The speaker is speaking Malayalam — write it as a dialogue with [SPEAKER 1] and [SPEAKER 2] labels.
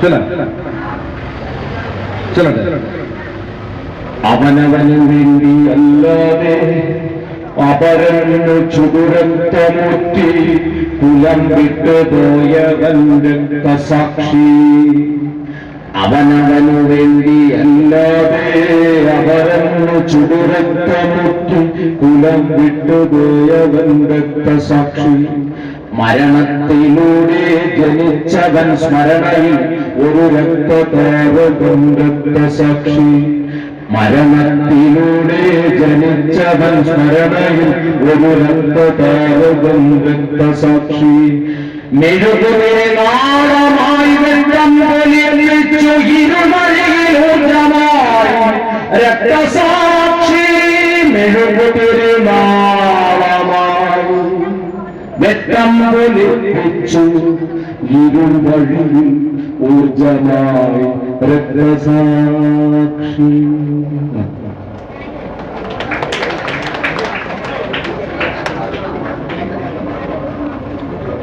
[SPEAKER 1] ചെല്ലാം. ചെല്ലട്ടെ അവനവന് വേണ്ടി അല്ലാതെ അപരന് ചുടുരക്തമുറ്റി കുലം വിട്ടുപോയവൻ രക്തസാക്ഷി അവനവനു വേണ്ടി അല്ലാതെ അപരന് ചുടുരക്തമുറ്റി കുലം വിട്ടുപോയവൻ രക്തസാക്ഷി മരണത്തിലൂടെ ജനിച്ചവൻ സ്മരണയിൽ ഒരു രക്തതാരകം രക്തസാക്ഷി മരണത്തിലൂടെ ജനിച്ചവൻ സ്മരണയിൽ ഒരു രക്തതാരകം രക്തസാക്ഷി മെഴുകുമേ നാളമായി രക്തസാക്ഷി മെഴുകുതിരുനാളമായി വെട്ടം പൊലിപ്പിച്ചു ഇരുവഴിയിൽ ഊർജമായി രക്തസാക്ഷി.